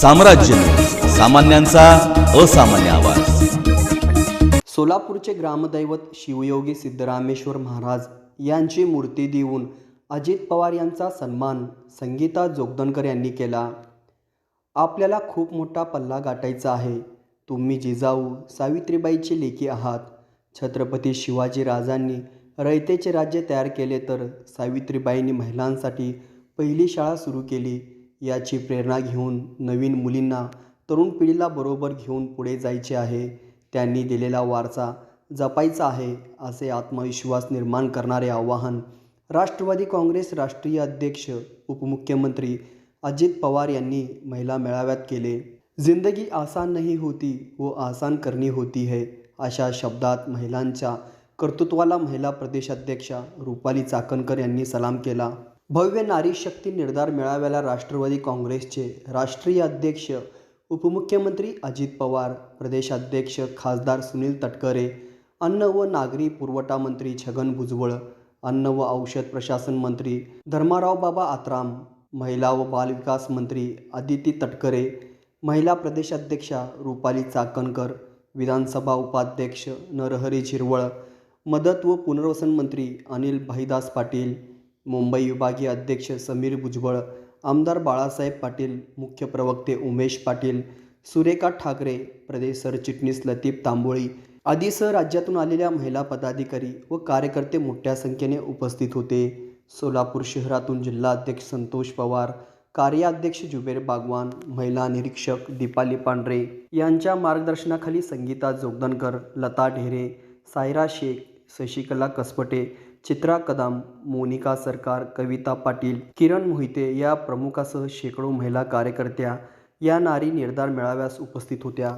साम्राज्य सामान्यांचा असामान्य आवाज. सोलापूरचे ग्रामदैवत शिवयोगी सिद्धरामेश्वर महाराज यांची मूर्ती देऊन अजित पवार यांचा सन्मान संगीता जोगदनकर यांनी केला. आपल्याला खूप मोठा पल्ला गाठायचा आहे. तुम्ही जिजाऊ सावित्रीबाईची लेखी आहात. छत्रपती शिवाजी राजांनी रयतेचे राज्य तयार केले तर सावित्रीबाईंनी महिलांसाठी पहिली शाळा सुरू केली. याची प्रेरणा घेऊन नवीन मुलींना तरुण पिढीला बरोबर घेऊन पुढे जायचे आहे. त्यांनी दिलेला वारसा जपायचा आहे असे आत्मविश्वास निर्माण करणारे आवाहन राष्ट्रवादी काँग्रेस राष्ट्रीय अध्यक्ष उपमुख्यमंत्री अजित पवार यांनी महिला मेळाव्यात केले. जिंदगी आसान नाही होती व आसान करणी होती है अशा शब्दात महिलांच्या कर्तृत्वाला महिला प्रदेशाध्यक्षा रुपाली चाकणकर यांनी सलाम केला. भव्य नारी शक्ती निर्धार मेळाव्याला राष्ट्रवादी काँग्रेसचे राष्ट्रीय अध्यक्ष उपमुख्यमंत्री अजित पवार प्रदेशाध्यक्ष खासदार सुनील तटकरे अन्न व नागरी पुरवठा मंत्री छगन भुजबळ अन्न व औषध प्रशासन मंत्री धर्माराव बाबा आत्राम महिला व बालविकास मंत्री आदिती तटकरे महिला प्रदेशाध्यक्षा रुपाली चाकणकर विधानसभा उपाध्यक्ष नरहरी झिरवळ मदत व पुनर्वसन मंत्री अनिल भाईदास पाटील मुंबई विभागीय अध्यक्ष समीर भुजबळ आमदार बाळासाहेब पाटील मुख्य प्रवक्ते उमेश पाटील सुरेखा ठाकरे प्रदेश सरचिटणीस लतीफ तांबोळी आदीसह राज्यातून आलेल्या महिला पदाधिकारी व कार्यकर्ते मोठ्या संख्येने उपस्थित होते. सोलापूर शहरातून जिल्हाध्यक्ष संतोष पवार कार्याध्यक्ष जुबेर बागवान महिला निरीक्षक दीपाली पांढरे यांच्या मार्गदर्शनाखाली संगीता जोगदनकर लता ढेरे सायरा शेख शशिकला कसपटे चित्रा कदम मोनिका सरकार कविता पाटील किरण मोहिते या प्रमुखासह शेकडो महिला कार्यकर्त्या या नारी निर्धार मेळाव्यास उपस्थित होत्या.